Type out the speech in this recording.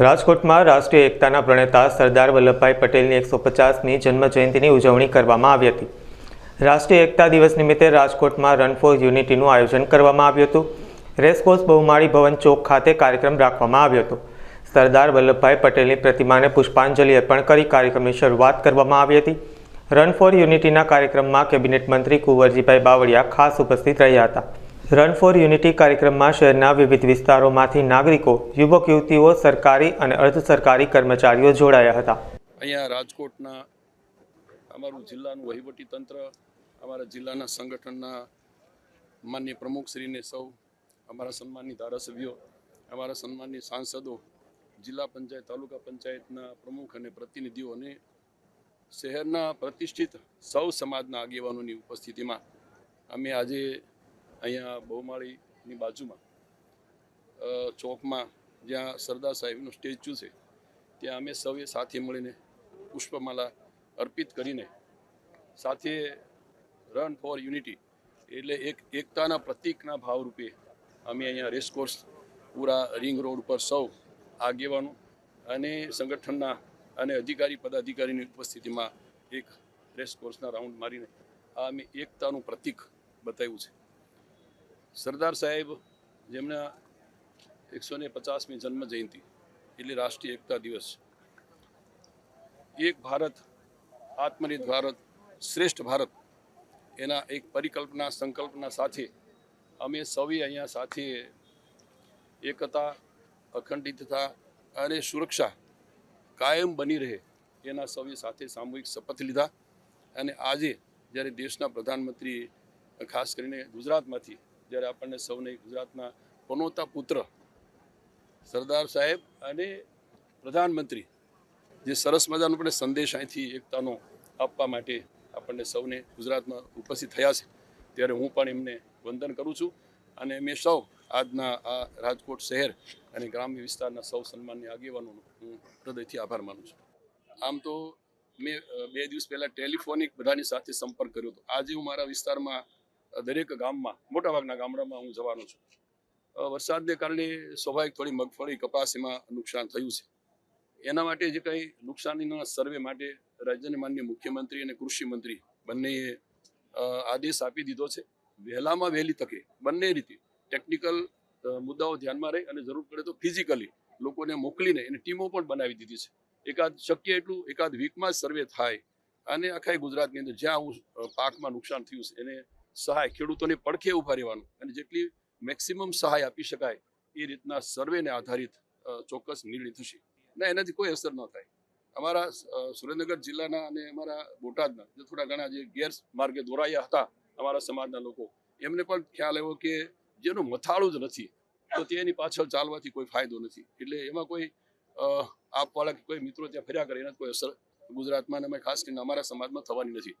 રાજકોટમાં રાષ્ટ્રીય એકતાના પ્રણેતા સરદાર વલ્લભભાઈ પટેલની એકસો પચાસમી જન્મજયંતિની ઉજવણી કરવામાં આવી હતી. રાષ્ટ્રીય એકતા દિવસ નિમિત્તે રાજકોટમાં રન ફોર યુનિટીનું આયોજન કરવામાં આવ્યું હતું. રેસકોર્સ બહુમાળી ભવન ચોક ખાતે કાર્યક્રમ રાખવામાં આવ્યો હતો. સરદાર વલ્લભભાઈ પટેલની પ્રતિમાને પુષ્પાંજલિ અર્પણ કરી કાર્યક્રમની શરૂઆત કરવામાં આવી હતી. રન ફોર યુનિટીના કાર્યક્રમમાં કેબિનેટ મંત્રી કુંવરજીભાઈ બાવળિયા ખાસ ઉપસ્થિત રહ્યા હતા. રન ફોર યુનિટી કાર્યક્રમમાં શહેરના વિવિધ વિસ્તારોમાંથી નાગરિકો, યુવક, યુવતીઓ, સરકારી અને અર્ધ સરકારી કર્મચારીઓ જોડાયા હતા. અહીંયા રાજકોટના અમારું જિલ્લાનું વહીવટી તંત્ર, અમારા જિલ્લાના સંગઠનના માન્ય પ્રમુખશ્રીને સૌ, અમારા સન્માનની ધારાસભ્યો, અમારા સન્માનની સાંસદો, જિલ્લા પંચાયત, તાલુકા પંચાયતના પ્રમુખ અને પ્રતિનિધિઓ અને શહેરના પ્રતિષ્ઠિત સૌ સમાજના આગેવાનોની ઉપસ્થિતિમાં અમે આજે અહીંયા બહુમાળીની બાજુમાં ચોકમાં જ્યાં સરદાર સાહેબનું સ્ટેચ્યુ છે, ત્યાં અમે સૌએ સાથે મળીને પુષ્પમાલા અર્પિત કરીને સાથે રન ફોર યુનિટી એટલે એક એકતાના પ્રતીકના ભાવરૂપે અમે અહીંયા રેસકોર્સ પૂરા રિંગ રોડ ઉપર સૌ આગેવાનો અને સંગઠનના અને અધિકારી, પદાધિકારીની ઉપસ્થિતિમાં એક રેસકોર્સના રાઉન્ડ મારીને આ અમે એકતાનું પ્રતીક બતાવ્યું છે. સરદાર સાહેબ જેમના એકસો ને પચાસમી જન્મ જયંતિ એટલે રાષ્ટ્રીય એકતા દિવસ. એક ભારત, આત્મનિર્ભર ભારત, શ્રેષ્ઠ ભારત, એના એક પરિકલ્પના, સંકલ્પના સાથે અમે સૌએ અહીંયા સાથે એકતા, અખંડિતતા અને સુરક્ષા કાયમ બની રહે એના સૌએ સાથે સામૂહિક શપથ લીધા. અને આજે જ્યારે દેશના પ્રધાનમંત્રી, ખાસ કરીને ગુજરાતમાંથી જ્યારે આપણને સૌને ગુજરાતના પનોતા પુત્ર સરદાર સાહેબ અને પ્રધાનમંત્રી જે સરસ મજાનો પણ સંદેશ અહીંથી એકતાનો આપવા માટે આપણને સૌને ગુજરાતમાં ઉપસ્થિત થયા છે. ત્યારે હું પણ એમને વંદન કરું છું અને મેં સૌ આજના આ રાજકોટ શહેર અને ગ્રામ્ય વિસ્તારના સૌ સન્માનની આગેવાનોનો હું હૃદયથી આભાર માનું છું. આમ તો મેં બે દિવસ પહેલાં ટેલિફોનિક બધાની સાથે સંપર્ક કર્યો હતો. આજે હું મારા વિસ્તારમાં દરેક ગામમાં, મોટાભાગના ગામડામાં હું જવાનો છું. વરસાદને કારણે સ્વાભાવિક થોડી મગફળી, કપાસ એમાં નુકસાન થયું છે. એના માટે જે કંઈ નુકસાનીના સર્વે માટે રાજ્યના માન્ય મુખ્યમંત્રી અને કૃષિ મંત્રી બંનેએ આદેશ આપી દીધો છે. વહેલામાં વહેલી તકે બંને રીતે ટેકનિકલ મુદ્દાઓ ધ્યાનમાં રહી અને જરૂર પડે તો ફિઝિકલી લોકોને મોકલીને એની ટીમો પણ બનાવી દીધી છે. એકાદ શક્ય એટલું, એકાદ વીકમાં સર્વે થાય. અને આખા ગુજરાતની અંદર જ્યાં પાકમાં નુકસાન થયું છે, એને સહાય ખેડૂતોને પડખે ઊભા રહેવાનું અને જેટલી મેક્સિમમ સહાય આપી શકાય એ રીતના સર્વેને આધારિત ચોક્કસ નિર્ણય થશે. ના, એનાથી કોઈ અસર ન થાય. અમારા સુરેન્દ્રનગર જિલ્લાના અને અમારા બોટાદના જે થોડા ઘણા જે ગેરમાર્ગે દોરાયા હતા અમારા સમાજના લોકો, એમને પણ ખ્યાલ આવ્યો કે જેનું મથાળું જ નથી, તો તેની પાછળ ચાલવાથી કોઈ ફાયદો નથી. એટલે એમાં કોઈ આપવાળા કોઈ મિત્રો ત્યાં ફર્યા કરે એના કોઈ અસર ગુજરાતમાં અને ખાસ કરીને અમારા સમાજમાં થવાની નથી.